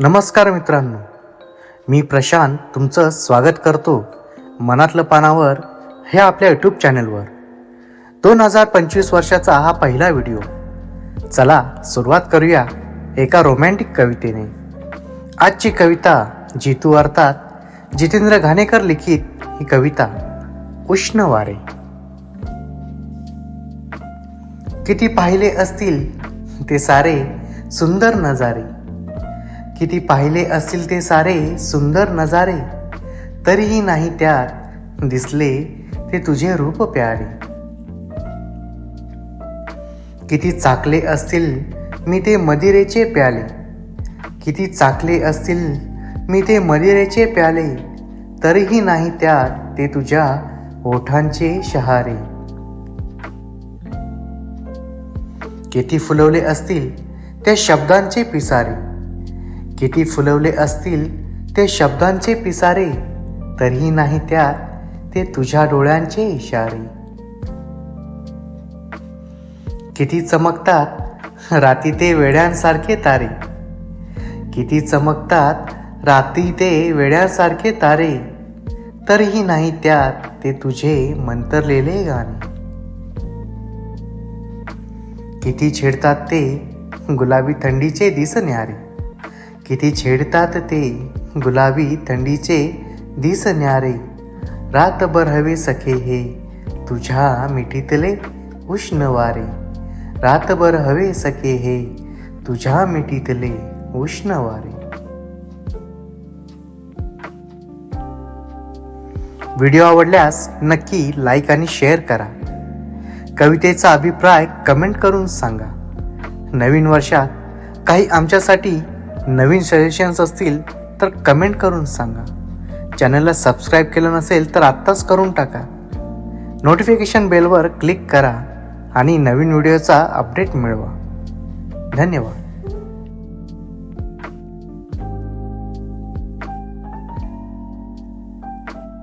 नमस्कार मित्रांनो. मी प्रशांत तुमचं स्वागत करतो मनातलं पानावर हे आपल्या यूट्यूब चॅनलवर दोन हजार पंचवीस वर्षाचा हा पहिला व्हिडिओ चला सुरुवात करूया एका रोमॅन्टिक कवितेने. आजची कविता जितू अर्थात जितेंद्र घाणेकर लिखित ही कविता उष्ण वारे. किती पाहिले असतील ते सारे सुंदर नजारे. किती पाहिले असतील ते सारे सुंदर नजारे तरीही नाही त्यात दिसले ते तुझे रूप प्यारे. किती चाकले असतील मी ते मदिरेचे प्याले. किती चाकले असतील मी ते मदिरेचे प्याले तरीही नाही त्यात ते तुझ्या ओठांचे शहारे. किती फुलवले असतील त्या शब्दांचे पिसारे. किती फुलवले असतील ते शब्दांचे पिसारे तरीही नाही त्यात ते तुझ्या डोळ्यांचे इशारे. किती चमकतात राती ते वेड्यांसारखे तारे. किती चमकतात राती ते वेड्यांसारखे तारे तरीही नाही त्यात ते तुझे मंतरलेले गाणे. किती छेडतात ते गुलाबी थंडीचे दिसण्यारे. किती छेडतात ते? गुलाबी थंडीचे दिसण्यारे रातभर हवे सखे हे तुझ्या मिठीतले उष्ण वारे. रातभर हवे सखे हे तुझ्या मिठीतले उष्ण वारे. व्हिडिओ आवडल्यास नक्की लाईक आणि शेअर करा. कवितेचा अभिप्राय कमेंट करून सांगा. नवीन वर्षात काही आमच्यासाठी नवीन सजेशन्स असतील तर कमेंट करून सांगा. चॅनलला सबस्क्राईब केलं नसेल तर आत्ताच करून टाका. नोटिफिकेशन बेलवर क्लिक करा आणि नवीन व्हिडिओचा अपडेट मिळवा. धन्यवाद.